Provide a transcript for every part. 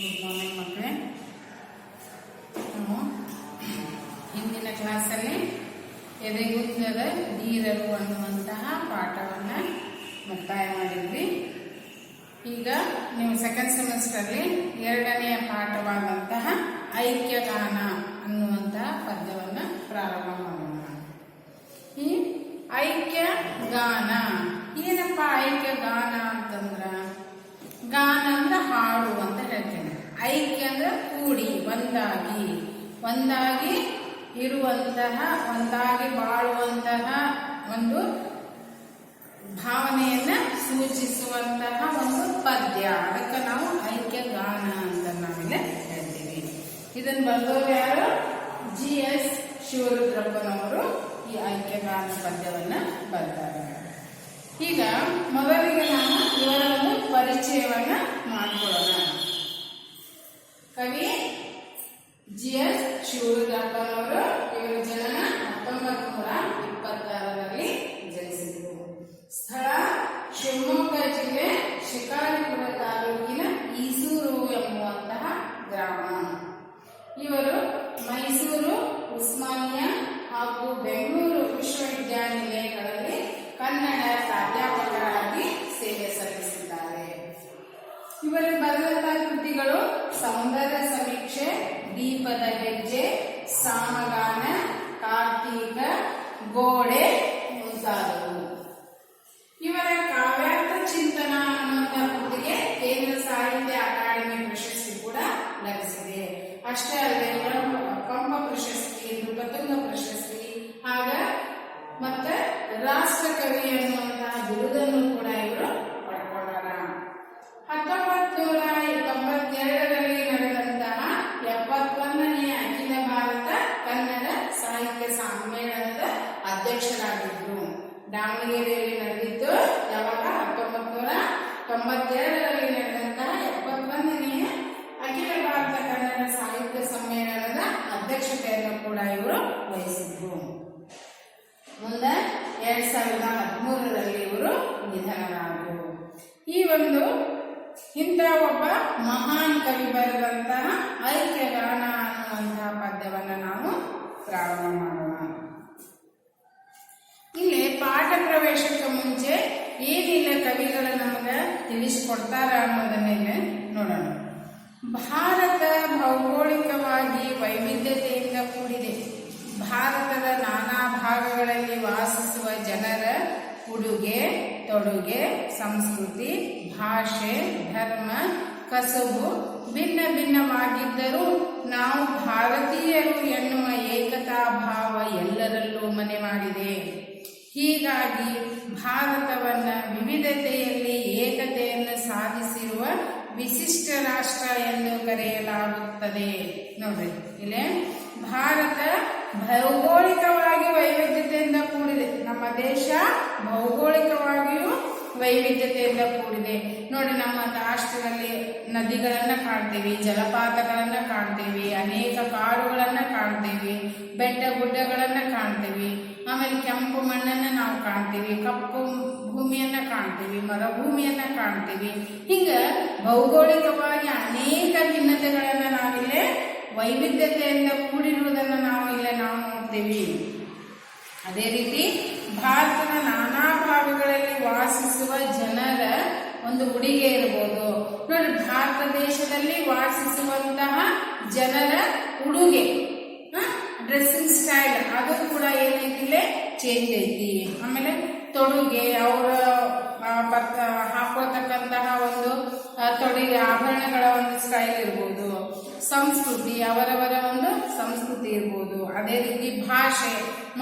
Good ಮಕ್ಕಳೇ ನಾವು ಹಿಂದಿನ ಕ್ಲಾಸಲ್ಲಿ ಎದೆಗುಂದದ ವೀರರು ಅನ್ನುವಂತಹ ಪಾಠವನ್ನು ಮುಕ್ತಾಯ ಮಾಡಿದ್ವಿ. ಈಗ ನೀವು ಸೆಕೆಂಡ್ ಸೆಮಿಸ್ಟರ್ಲಿ ಎರಡನೆಯ ಪಾಠವಾದಂತಹ ಐಕ್ಯಗಾನ ಅನ್ನುವಂತಹ ಪದ್ಯವನ್ನು ಪ್ರಾರಂಭ ಮಾಡೋಣ. ಈ ಐಕ್ಯ ಗಾನ ಏನಪ್ಪ ಐಕ್ಯ ಗಾನ ಅಂತಂದ್ರ? ಗಾನ ಅಂದ್ರೆ ಹಾಡು ಅಂತ. ಹೇಳ್ತೇನೆ ಐಕ್ಯ ಅಂದ್ರೆ ಕೂಡಿ, ಒಂದಾಗಿ. ಒಂದಾಗಿ ಇರುವಂತಹ, ಒಂದಾಗಿ ಬಾಳುವಂತಹ ಒಂದು ಭಾವನೆಯನ್ನ ಸೂಚಿಸುವಂತಹ ಒಂದು ಪದ್ಯ. ಅದಕ್ಕೆ ನಾವು ಐಕ್ಯ ಗಾನ ಅಂತ ನಾವಿಲ್ಲಿ ಹೇಳ್ತೀವಿ. ಇದನ್ನು ಬರೆದವರು ಯಾರು? ಜಿ ಎಸ್ ಶಿವರುದ್ರಪ್ಪನವರು ಈ ಐಕ್ಯ ಐಕ್ಯಗಾನ ಪದ್ಯವನ್ನ ಬರ್ತಾರೆ. ಈಗ ಮೊದಲಿಗೆ ಉಸ್ಮಾನಿಯಾ ಹಾಗೂ ಬೆಂಗಳೂರು ವಿಶ್ವವಿದ್ಯಾನಿಲಯಗಳಲ್ಲಿ ಕನ್ನಡ ಪ್ರಾಧ್ಯಾಪಕರಾಗಿ ಸೇವೆ ಸಲ್ಲಿಸಿದ್ದಾರೆ. ಇವರು ಬರೆದಂತಹ ಕೃತಿಗಳು, ಸೌಂದರ್ಯ ಸಮೀಕ್ಷೆ, ದೀಪದ ಹೆಜ್ಜೆ, ಸಾಮಗಾನ, ಕಾರ್ತೀಕ, ಗೋಡೆ ಅಧ್ಯಕ್ಷತೆಯನ್ನು ಕೂಡ ಇವರು ವಹಿಸಿದ್ರು. ಮುಂದೆ ಎರಡ್ ಸಾವಿರದ ಹದಿಮೂರರಲ್ಲಿ ಇವರು ನಿಧನರಾದರು. ಈ ಒಂದು ಇಂಥ ಒಬ್ಬ ಮಹಾನ್ ಕವಿ ಬರೆದಂತಹ ಐಕ್ಯಗಾನ ಅನ್ನುವಂತಹ ಪದ್ಯವನ್ನು ನಾವು ಪ್ರಾರಂಭ ಮಾಡೋಣ. ಇಲ್ಲಿ ಪಾಠ ಪ್ರವೇಶಕ್ಕೆ ಮುಂಚೆ ಏನಿಲ್ಲ ಕವಿಗಳು ನಮಗೆ ತಿಳಿಸ್ಕೊಡ್ತಾರ ಅನ್ನೋದನ್ನೇ ನೋಡೋಣ. ಭಾರತ ಭೌಗೋಳಿಕವಾಗಿ ವೈವಿಧ್ಯತೆಯಿಂದ ಕೂಡಿದೆ. ಭಾರತದ ನಾನಾ ಭಾಗಗಳಲ್ಲಿ ವಾಸಿಸುವ ಜನರ ಉಡುಗೆ, ತೊಡುಗೆ, ಸಂಸ್ಕೃತಿ, ಭಾಷೆ, ಧರ್ಮ ಕಸುಬು ಭಿನ್ನ ಭಿನ್ನವಾಗಿದ್ದರೂ ನಾವು ಭಾರತೀಯರು ಎನ್ನುವ ಏಕತಾ ಭಾವ ಎಲ್ಲರಲ್ಲೂ ಮನೆ ಮಾಡಿದೆ. ಹೀಗಾಗಿ ಭಾರತವನ್ನ ವಿವಿಧತೆಯಲ್ಲಿ ಏಕತೆಯನ್ನು ಸಾಧಿಸಿರುವ ವಿಶಿಷ್ಟ ರಾಷ್ಟ್ರ ಎಂದು ಕರೆಯಲಾಗುತ್ತದೆ. ನೋಡ್ರಿ ಇಲ್ಲಿ ಭಾರತ ಭೌಗೋಳಿಕವಾಗಿ ವೈವಿಧ್ಯತೆಯಿಂದ ಕೂಡಿದೆ. ನಮ್ಮ ದೇಶ ಭೌಗೋಳಿಕವಾಗಿಯೂ ವೈವಿಧ್ಯತೆಯಿಂದ ಕೂಡಿದೆ. ನೋಡಿ, ನಮ್ಮ ರಾಷ್ಟ್ರದಲ್ಲಿ ನದಿಗಳನ್ನ ಕಾಣ್ತೀವಿ, ಜಲಪಾತಗಳನ್ನ ಕಾಣ್ತೀವಿ, ಅನೇಕ ಕಾಡುಗಳನ್ನ ಕಾಣ್ತೀವಿ, ಬೆಟ್ಟ ಗುಡ್ಡಗಳನ್ನ ಕಾಣ್ತೀವಿ. ಆಮೇಲೆ ಕೆಂಪು ಮಣ್ಣನ್ನ ನಾವು ಕಾಣ್ತೀವಿ, ಕಪ್ಪು ಭೂಮಿಯನ್ನು ಕಾಣ್ತೀವಿ ಮರುಭೂಮಿಯನ್ನ ಕಾಣ್ತೀವಿ. ಹಿಂಗೆ ಭೌಗೋಳಿಕವಾಗಿ ಅನೇಕ ಭಿನ್ನತೆಗಳನ್ನು ನಾವಿಲ್ಲೇ ವೈವಿಧ್ಯತೆಯಿಂದ ಕೂಡಿರುವುದನ್ನು ನಾವು ಇಲ್ಲೇ ನಾವು ನೋಡ್ತೀವಿ. ಅದೇ ರೀತಿ ಭಾರತದ ನಾನಾ ಭಾಗಗಳಲ್ಲಿ ವಾಸಿಸುವ ಜನರ ಒಂದು ಉಡುಗೆ ಇರಬಹುದು ನೋಡಿ ಭಾರತ ದೇಶದಲ್ಲಿ ವಾಸಿಸುವಂತಹ ಜನರ ಉಡುಗೆ. ಡ್ರೆಸ್ಸಿಂಗ್ ಸ್ಟೈಲ್ ಅದು ಕೂಡ ಏನೈತಿಲ್ಲೇ ಚೇಂಜ್ ಐತಿ. ಆಮೇಲೆ ತೊಡುಗೆ, ಅವರ ಹಾಕೋತಕ್ಕಂತಹ ಒಂದು ತೊಡುಗೆ ಆಭರಣಗಳ ಒಂದು ಸ್ಟೈಲ್ ಇರ್ಬೋದು. ಸಂಸ್ಕೃತಿ, ಅವರವರ ಒಂದು ಸಂಸ್ಕೃತಿ ಇರ್ಬೋದು. ಅದೇ ರೀತಿ ಭಾಷೆ,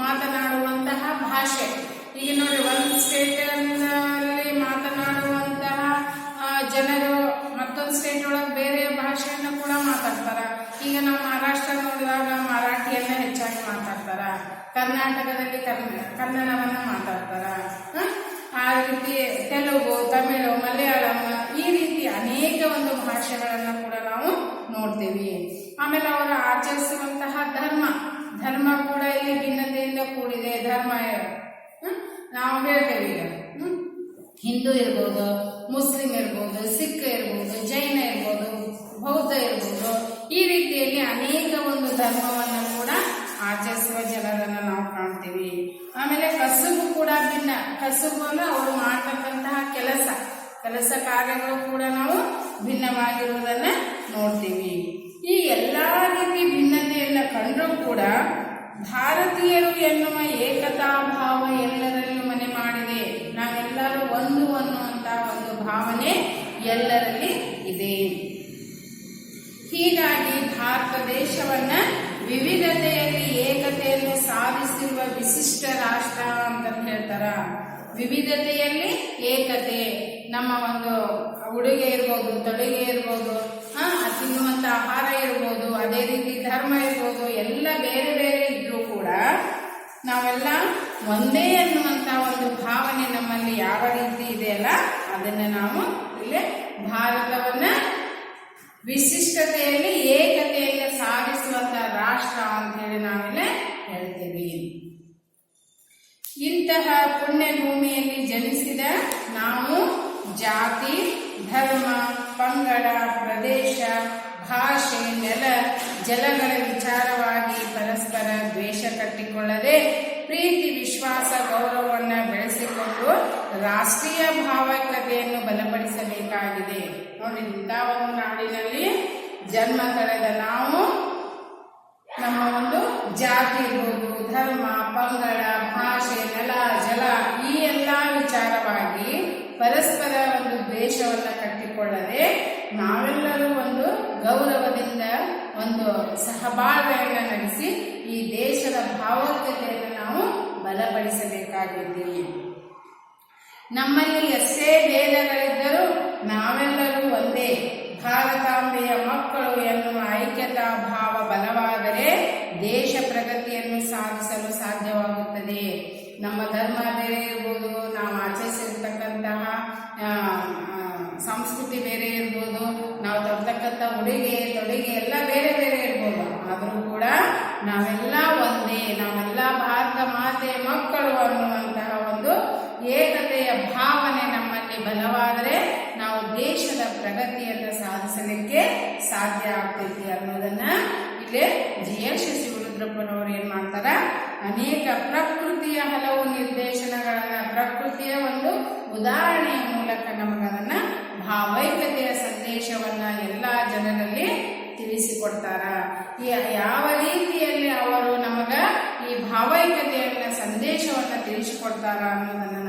ಮಾತನಾಡುವಂತಹ ಭಾಷೆ. ಈಗ ನೋಡಿ, ಒಂದು ಸ್ಟೇಟ್ ಮಾತನಾಡುವಂತಹ ಜನರು ಮತ್ತೊಂದು ಸ್ಟೇಟ್ ಒಳಗೆ ಬೇರೆ ಭಾಷೆಯನ್ನು ಕೂಡ ಮಾತಾಡ್ತಾರ. ಈಗ ನಾವು ಮಹಾರಾಷ್ಟ್ರ ನೋಡಿದಾಗ ಮರಾಠಿಯನ್ನ ಹೆಚ್ಚಾಗಿ ಮಾತಾಡ್ತಾರ. ಕರ್ನಾಟಕದಲ್ಲಿ ಕನ್ನಡ ಕನ್ನಡವನ್ನ ಮಾತಾಡ್ತಾರ. ಆ ರೀತಿ ತೆಲುಗು, ತಮಿಳು, ಮಲಯಾಳಂ ಈ ರೀತಿ ಅನೇಕ ಒಂದು ಭಾಷೆಗಳನ್ನು ಕೂಡ ನಾವು ನೋಡ್ತೀವಿ. ಆಮೇಲೆ ಅವರು ಆಚರಿಸುವಂತಹ ಧರ್ಮ ಧರ್ಮ ಕೂಡ ಇಲ್ಲಿ ಭಿನ್ನತೆಯಿಂದ ಕೂಡಿದೆ. ಧರ್ಮ ನಾವು ಹೇಳ್ತೇವೆ ಈಗ. ಹಿಂದೂ ಇರ್ಬೋದು, ಮುಸ್ಲಿಂ ಇರ್ಬೋದು, ಸಿಖ್ ಇರ್ಬೋದು, ಜೈನ ಇರ್ಬೋದು, ಬೌದ್ಧ ಇರ್ಬೋದು ಈ ರೀತಿಯಲ್ಲಿ ಅನೇಕ ಒಂದು ಧರ್ಮವನ್ನು ಕೂಡ ಆಚರಿಸುವ ಜನರನ್ನು ನಾವು ಕಾಣ್ತೀವಿ. ಆಮೇಲೆ ಕಸುಬು ಕೂಡ ಭಿನ್ನ. ಕಸುಬು ಅಂದ್ರೆ ಅವರು ಮಾಡ್ತಕ್ಕಂತಹ ಕೆಲಸ. ಕೆಲಸ ಕಾರ್ಯಗಳು ಕೂಡ ನಾವು ಭಿನ್ನವಾಗಿರುವುದನ್ನ ನೋಡ್ತೀವಿ. ಈ ಎಲ್ಲಾ ರೀತಿ ಭಿನ್ನತೆಯನ್ನ ಕಂಡರೂ ಕೂಡ ಭಾರತೀಯರು ಎನ್ನುವ ಏಕತಾ ಭಾವ ಎಲ್ಲರಲ್ಲೂ ಮನೆ ಮಾಡಿದೆ. ನಾವೆಲ್ಲರೂ ಒಂದು ಅನ್ನುವಂತ ಒಂದು ಭಾವನೆ ಎಲ್ಲರಲ್ಲಿ ಇದೆ. ಹೀಗಾಗಿ ಭಾರತ ದೇಶವನ್ನ ವಿವಿಧತೆಯಲ್ಲಿ ಏಕತೆಯನ್ನು ಸಾಧಿಸಿರುವ ವಿಶಿಷ್ಟ ರಾಷ್ಟ್ರ ಅಂತ ಹೇಳ್ತಾರ. ವಿವಿಧತೆಯಲ್ಲಿ ಏಕತೆ. ನಮ್ಮ ಒಂದು ಉಡುಗೆ ಇರ್ಬೋದು, ತೊಡುಗೆ ಇರ್ಬೋದು ತಿನ್ನುವಂತ ಆಹಾರ ಇರ್ಬೋದು, ಅದೇ ರೀತಿ ಧರ್ಮ ಇರ್ಬೋದು, ಎಲ್ಲ ಬೇರೆ ಬೇರೆ ಇದ್ರೂ ಕೂಡ ನಾವೆಲ್ಲ ಒಂದೇ ಅನ್ನುವಂತ ಒಂದು ಭಾವನೆ ನಮ್ಮಲ್ಲಿ ಯಾವ ರೀತಿ ಇದೆಯಲ್ಲ ಅದನ್ನ ನಾವು ಇಲ್ಲಿ ಭಾರತವನ್ನ ವಿಶಿಷ್ಟತೆಯಲ್ಲಿ ಏಕತೆಯನ್ನು ಸಾಧಿಸುವಂತ ರಾಷ್ಟ್ರ ಅಂತ ಹೇಳಿ ನಾವಿಲ್ಲಿ ಹೇಳ್ತೀವಿ. ಇಂತಹ ಪುಣ್ಯ ಭೂಮಿಯಲ್ಲಿ ಜನಿಸಿದ ನಾವು ಜಾತಿ, ಧರ್ಮ, ಪಂಗಡ, ಪ್ರದೇಶ, ಭಾಷೆ, ನೆಲ, ಜಲಗಳ ವಿಚಾರವಾಗಿ ಪರಸ್ಪರ ದ್ವೇಷ ಕಟ್ಟಿಕೊಳ್ಳದೆ ಪ್ರೀತಿ, ವಿಶ್ವಾಸ, ಗೌರವವನ್ನು ಬೆಳೆಸಿಕೊಂಡು ರಾಷ್ಟ್ರೀಯ ಭಾವೈಕ್ಯತೆಯನ್ನು ಬಲಪಡಿಸಬೇಕಾಗಿದೆ. ನೋಡಿ, ಇಂಥ ಒಂದು ನಾಡಿನಲ್ಲಿ ಜನ್ಮ ತಳೆದ ನಾವು ನಮ್ಮ ಒಂದು ಜಾತಿ ಇರ್ಬೋದು ಧರ್ಮ, ಪಂಗಡ, ಭಾಷೆ, ನೆಲ, ಜಲ ಈ ಎಲ್ಲ ವಿಚಾರವಾಗಿ ಪರಸ್ಪರ ಒಂದು ದ್ವೇಷವನ್ನು ಕಟ್ಟಿಕೊಳ್ಳದೆ ನಾವೆಲ್ಲರೂ ಒಂದು ಗೌರವದಿಂದ ಒಂದು ಸಹಬಾಳ್ವೆಯನ್ನು ನಡೆಸಿ ಈ ದೇಶದ ಭಾವೈಕ್ಯತೆಯನ್ನು ನಾವು ಬಲಪಡಿಸಬೇಕಾಗಿದೆ. ನಮ್ಮಲ್ಲಿ ಎಷ್ಟೇ ಭೇದಗಳಿದ್ದರೂ ನಾವೆಲ್ಲರೂ ಒಂದೇ. ಭಾರತಾಂಬೆಯ ಮಕ್ಕಳು ಎನ್ನುವ ಐಕ್ಯತಾ ಭಾವ ಬಲವಾದರೆ ದೇಶ ಪ್ರಗತಿಯನ್ನು ಸಾಧಿಸಲು ಸಾಧ್ಯವಾಗುತ್ತದೆ. ನಮ್ಮ ಧರ್ಮ ಬೇರೆ ಇರ್ಬೋದು, ನಾವು ಆಚರಿಸಿರ್ತಕ್ಕಂತಹ ಸಂಸ್ಕೃತಿ ಬೇರೆ ಇರ್ಬೋದು, ನಾವು ತರ್ತಕ್ಕಂಥ ಉಡುಗೆ, ತೊಡುಗೆ ಎಲ್ಲ ಬೇರೆ ಬೇರೆ ಇರ್ಬೋದು. ಆದರೂ ಕೂಡ ನಾವೆಲ್ಲ ಒಂದೇ, ನಾವೆಲ್ಲ ಭಾರತ ಮಾತೆ ಮಕ್ಕಳು ಅನ್ನುವಂತಹ ಒಂದು ಭಾವನೆ ನಮ್ಮಲ್ಲಿ ಬಲವಾದರೆ ನಾವು ದೇಶದ ಪ್ರಗತಿಯನ್ನು ಸಾಧಿಸಲಿಕ್ಕೆ ಸಾಧ್ಯ ಆಗ್ತೈತಿ ಅನ್ನೋದನ್ನ ಇಲ್ಲಿ ಜಿ ಎಸ್ ಶಿವರುದ್ರಪ್ಪನವರು ಏನ್ ಮಾಡ್ತಾರ? ಅನೇಕ ಪ್ರಕೃತಿಯ ಹಲವು ನಿರ್ದೇಶನಗಳನ್ನ, ಪ್ರಕೃತಿಯ ಒಂದು ಉದಾಹರಣೆಯ ಮೂಲಕ ನಮಗದನ್ನ ಭಾವೈಕ್ಯತೆಯ ಸಂದೇಶವನ್ನ ಎಲ್ಲ ಜನರಲ್ಲಿ ತಿಳಿಸಿಕೊಡ್ತಾರ. ಯಾವ ರೀತಿಯಲ್ಲಿ ಅವರು ನಮಗ ಈ ಭಾವೈಕ್ಯತೆಯನ್ನ, ಸಂದೇಶವನ್ನ ತಿಳಿಸಿಕೊಡ್ತಾರ ಅನ್ನೋದನ್ನ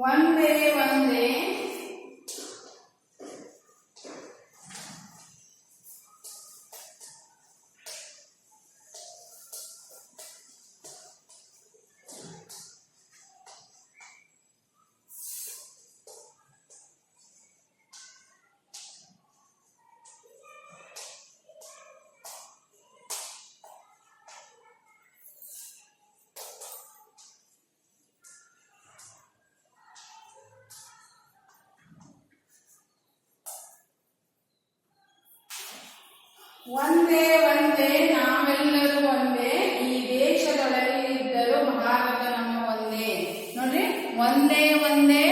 ಒಂದೇ ಒಂದೇ ಒಂದೇ ಒಂದೇ, ನಾವೆಲ್ಲರೂ ಒಂದೇ, ಈ ದೇಶಗಳಲ್ಲಿ ಇದ್ದರೂ ಭಾರತ ನಮ್ಮ ಒಂದೇ. ನೋಡ್ರಿ, ಒಂದೇ ಒಂದೇ,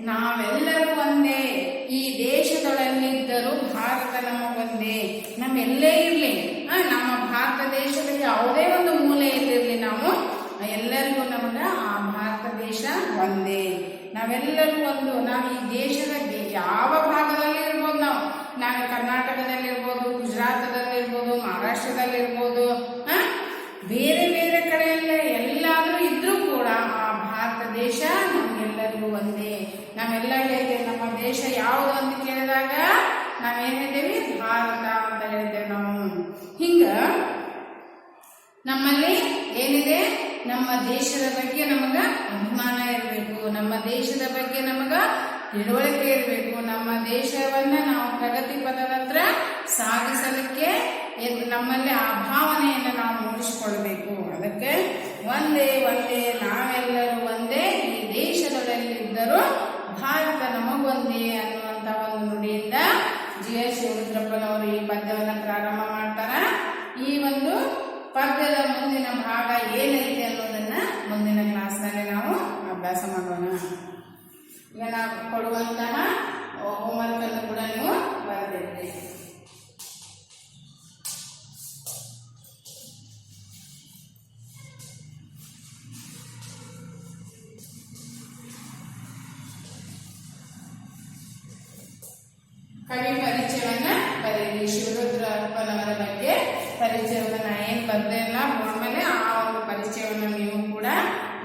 ನಾವೆಲ್ಲರೂ ಒಂದೇ. ಈ ದೇಶದೊಳಲ್ಲಿದ್ದರೂ ಭಾರತ ನಮ್ಮ ಒಂದೇ. ನಮ್ಮೆಲ್ಲೇ ಇರಲಿ. ನಮ್ಮ ಭಾರತ ದೇಶದ ಯಾವುದೇ ಒಂದು ಮೂಲೆಯಲ್ಲಿರಲಿ ನಾವು, ಎಲ್ಲರಿಗೂ ನಮ್ಮ ಆ ಭಾರತ ದೇಶ ಒಂದೇ. ನಾವೆಲ್ಲರೂ ಒಂದು, ನಾವು ಈ ದೇಶದ ಯಾವ ಭಾಗದಲ್ಲಿ ಇರ್ಬೋದು ನಾವು ನಾವು ಕರ್ನಾಟಕದಲ್ಲಿರ್ಬೋದು ಗುಜರಾತದಲ್ಲಿರ್ಬೋದು ಮಹಾರಾಷ್ಟ್ರದಲ್ಲಿರ್ಬೋದು ಆ, ಬೇರೆ ಬೇರೆ ಕಡೆಯಲ್ಲ ಎಲ್ಲಾದ್ರೂ ಇದ್ರೂ ಕೂಡ ಆ ಭಾರತ ದೇಶ ನಮ್ಗೆಲ್ಲರಿಗೂ ಒಂದೇ ನಾವೆಲ್ಲ ಹೇಳ್ತೇವೆ ನಮ್ಮ ದೇಶ ಯಾವುದು ಅಂತ ಕೇಳಿದಾಗ ನಾವೇನ್ ಹೇಳ್ತೇವೆ ಭಾರತ ಅಂತ ಹೇಳ್ತೇವೆ ನಾವು ಹಿಂಗ ನಮ್ಮಲ್ಲಿ ಏನಿದೆ? ನಮ್ಮ ದೇಶದ ಬಗ್ಗೆ ನಮಗ ಅಭಿಮಾನ ಇರಬೇಕು. ನಮ್ಮ ದೇಶದ ಬಗ್ಗೆ ನಮಗ ತಿಳುವಳಿಕೆ ಇರಬೇಕು. ನಮ್ಮ ದೇಶವನ್ನ ನಾವು ಪ್ರಗತಿ ಪದದ ಸಾಗಿಸಲಿಕ್ಕೆ ನಮ್ಮಲ್ಲಿ ಆ ಭಾವನೆಯನ್ನು ನಾವು ಮೂಡಿಸಿಕೊಳ್ಬೇಕು. ಅದಕ್ಕೆ ಒಂದೇ ಒಂದೇ ನಾವೆಲ್ಲರೂ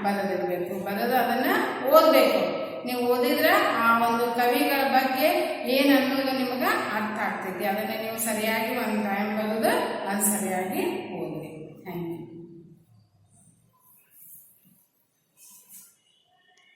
ಬರೆದಿರ್ಬೇಕು. ಬರೆದು ಅದನ್ನು ಓದಬೇಕು. ನೀವು ಓದಿದ್ರೆ ಆ ಒಂದು ಕವಿಗಳ ಬಗ್ಗೆ ಏನು ಅನ್ನೋದು ನಿಮಗೆ ಅರ್ಥ ಆಗ್ತೈತಿ. ಅದನ್ನು ನೀವು ಸರಿಯಾಗಿ ಒಂದು ಟೈಮ್ ಬರೆದು ಅದು ಸರಿಯಾಗಿ